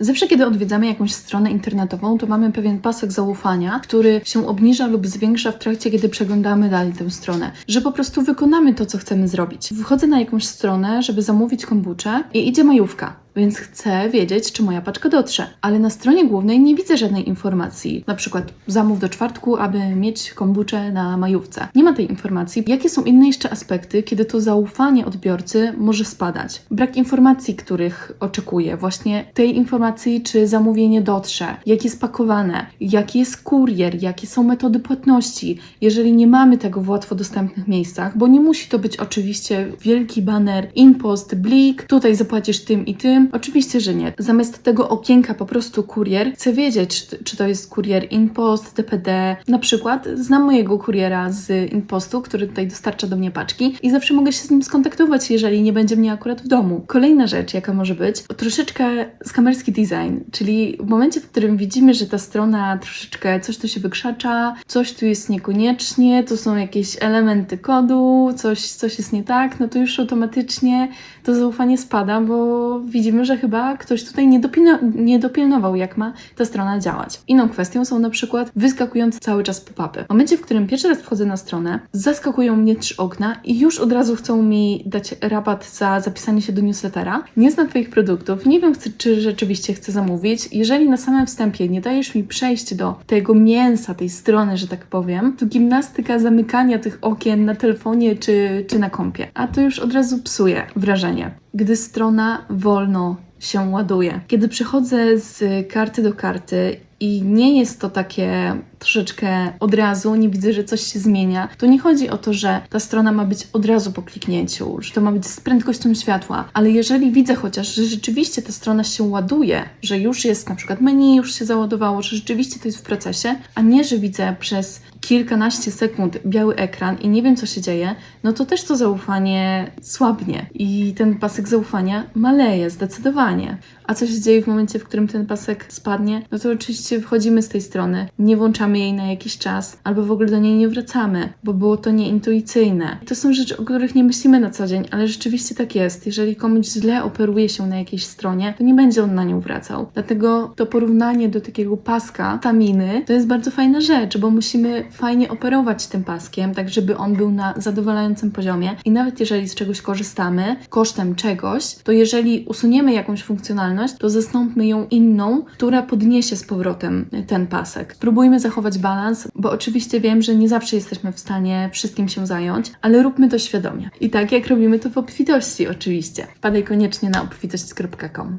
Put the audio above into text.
Zawsze, kiedy odwiedzamy jakąś stronę internetową, to mamy pewien pasek zaufania, który się obniża lub zwiększa w trakcie, kiedy przeglądamy dalej tę stronę, że po prostu wykonamy to, co chcemy zrobić. Wchodzę na jakąś stronę, żeby zamówić kombuczę i idzie majówka. Więc chcę wiedzieć, czy moja paczka dotrze. Ale na stronie głównej nie widzę żadnej informacji. Na przykład zamów do czwartku, aby mieć kombuczę na majówce. Nie ma tej informacji. Jakie są inne jeszcze aspekty, kiedy to zaufanie odbiorcy może spadać? Brak informacji, których oczekuję. Właśnie tej informacji, czy zamówienie dotrze, jak jest pakowane, jaki jest kurier, jakie są metody płatności. Jeżeli nie mamy tego w łatwo dostępnych miejscach, bo nie musi to być oczywiście wielki baner, impost, blik, tutaj zapłacisz tym i tym. Oczywiście, że nie. Zamiast tego okienka po prostu kurier, chcę wiedzieć, czy, to jest kurier InPost, DPD. Na przykład znam mojego kuriera z InPostu, który tutaj dostarcza do mnie paczki i zawsze mogę się z nim skontaktować, jeżeli nie będzie mnie akurat w domu. Kolejna rzecz, jaka może być, troszeczkę skamerski design, czyli w momencie, w którym widzimy, że ta strona troszeczkę coś tu się wykrzacza, coś tu jest niekoniecznie, tu są jakieś elementy kodu, coś, coś jest nie tak, no to już automatycznie to zaufanie spada, bo widzimy, że chyba ktoś tutaj nie, dopilno, nie dopilnował, jak ma ta strona działać. Inną kwestią są na przykład wyskakujące cały czas pop-upy. W momencie, w którym pierwszy raz wchodzę na stronę, zaskakują mnie trzy okna i już od razu chcą mi dać rabat za zapisanie się do newslettera. Nie znam Twoich produktów, nie wiem, czy rzeczywiście chcę zamówić. Jeżeli na samym wstępie nie dajesz mi przejść do tego mięsa, tej strony, że tak powiem, to gimnastyka zamykania tych okien na telefonie czy, czy na kompie. A to już od razu psuje wrażenie. Gdy strona wolno się ładuje. Kiedy przechodzę z karty do karty i nie jest to takie troszeczkę od razu, nie widzę, że coś się zmienia, to nie chodzi o to, że ta strona ma być od razu po kliknięciu, że to ma być z prędkością światła, ale jeżeli widzę chociaż, że rzeczywiście ta strona się ładuje, że już jest na przykład menu, już się załadowało, że rzeczywiście to jest w procesie, a nie, że widzę przez kilkanaście sekund biały ekran i nie wiem, co się dzieje, no to też to zaufanie słabnie i ten pasek zaufania maleje zdecydowanie. A co się dzieje w momencie, w którym ten pasek spadnie? No to oczywiście wchodzimy z tej strony, nie włączamy jej na jakiś czas, albo w ogóle do niej nie wracamy, bo było to nieintuicyjne. To są rzeczy, o których nie myślimy na co dzień, ale rzeczywiście tak jest. Jeżeli komuś źle operuje się na jakiejś stronie, to nie będzie on na nią wracał. Dlatego to porównanie do takiego paska staminy to jest bardzo fajna rzecz, bo musimy fajnie operować tym paskiem, tak żeby on był na zadowalającym poziomie. I nawet jeżeli z czegoś korzystamy kosztem czegoś, to jeżeli usuniemy jakąś funkcjonalność, to zastąpmy ją inną, która podniesie z powrotem ten pasek. Spróbujmy zachować balans, bo oczywiście wiem, że nie zawsze jesteśmy w stanie wszystkim się zająć, ale róbmy to świadomie. I tak jak robimy to w obfitości oczywiście. Wpadaj koniecznie na obfitość.com.